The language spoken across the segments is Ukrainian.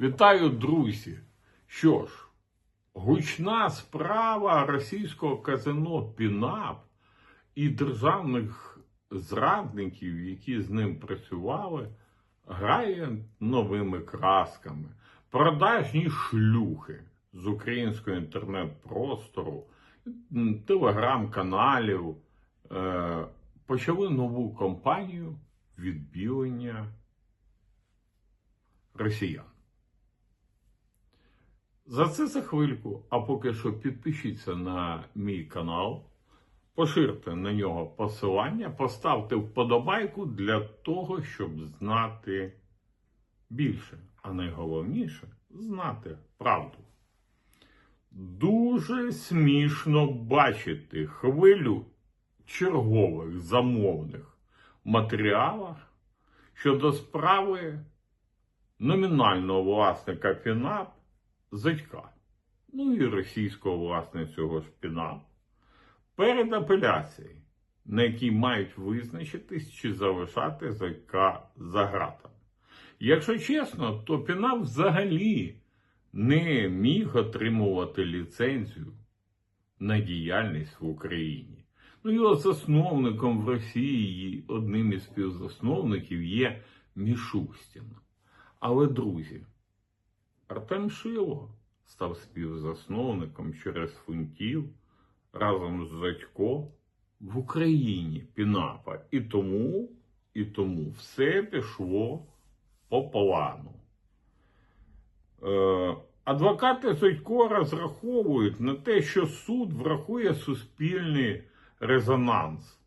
Вітаю, друзі! Що ж, гучна справа російського казино Пінап і державних зрадників, які з ним працювали, грає новими красками. Продажні шлюхи з українського інтернет-простору, телеграм-каналів е, почали нову кампанію відбілення росіян. За це за хвильку. А поки що підпишіться на мій канал, поширте на нього посилання, поставте вподобайку для того, щоб знати більше, а найголовніше знати правду. Дуже смішно бачити хвилю чергових замовних матеріалах щодо справи номінального власника ФІНАП Зитька, ну і російського власне цього ж ФІНАП, перед апеляцією, на якій мають визначитись, чи залишати Зитька за ґратами. Якщо чесно, то ПІНАП взагалі не міг отримувати ліцензію на діяльність в Україні. Ну, його засновником в Росії, одним із співзасновників є Мішустін. Але, друзі, Артем Шило став співзасновником через фунтів разом з Затько в Україні Пінапа. І тому, і тому все пішло по плану. Е, адвокати Зодько розраховують на те, що суд врахує суспільний резонанс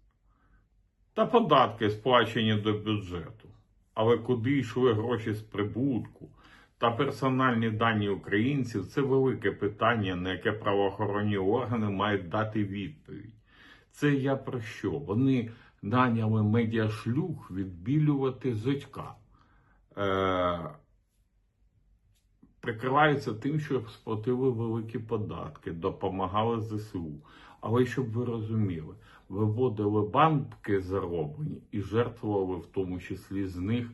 та податки, сплачені до бюджету. Але куди йшли гроші з прибутку та персональні дані українців це велике питання, на яке правоохоронні органи мають дати відповідь. Це я про що? Вони наняли медіашлюх відбілювати зодька. Е- прикриваються тим, що сплатили великі податки, допомагали ЗСУ. Але щоб ви розуміли, виводили банки зароблені і жертвували в тому числі з них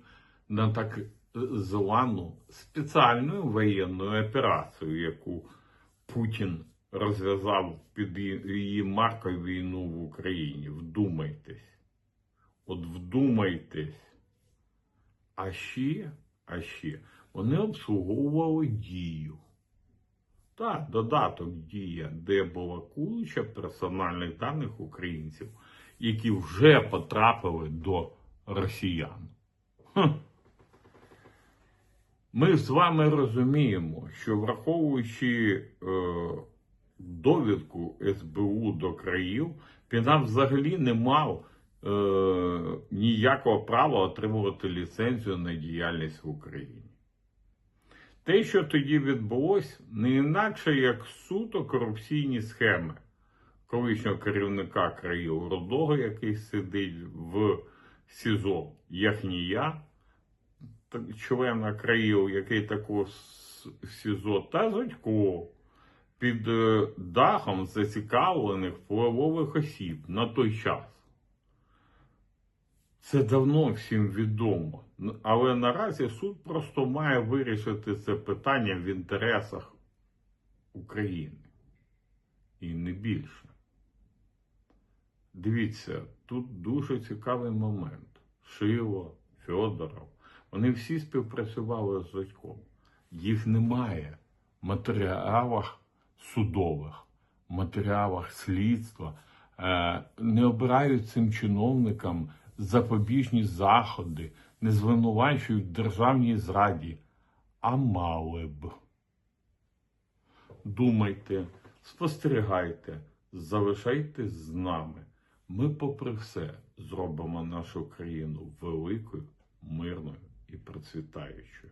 на так звану спеціальну воєнну операцію, яку Путін розв'язав під її маркою війну в Україні. Вдумайтесь. От вдумайтесь. А ще, а ще, вони обслуговували дію. Так, додаток дія, де була куча персональних даних українців, які вже потрапили до росіян. Хм. Ми з вами розуміємо, що враховуючи е, довідку СБУ до країв, Пінап взагалі не мав е, ніякого права отримувати ліцензію на діяльність в Україні. Те, що тоді відбулось, не інакше як суто корупційні схеми колишнього керівника країв Рудого, який сидить в СІЗО Яхнія, члена країв, який також СІЗО, та Зодько під е, дахом зацікавлених впливових осіб на той час. Це давно всім відомо. Але наразі суд просто має вирішити це питання в інтересах України. І не більше. Дивіться, тут дуже цікавий момент. Шило, Федоров. Вони всі співпрацювали з Зодьком. Їх немає в матеріалах судових, в матеріалах слідства. Е, Не обирають цим чиновникам запобіжні заходи, не звинувачують державній зраді, а мали б. Думайте, спостерігайте, залишайтесь з нами. Ми, попри все, зробимо нашу країну великою, мирною і процвітаючою.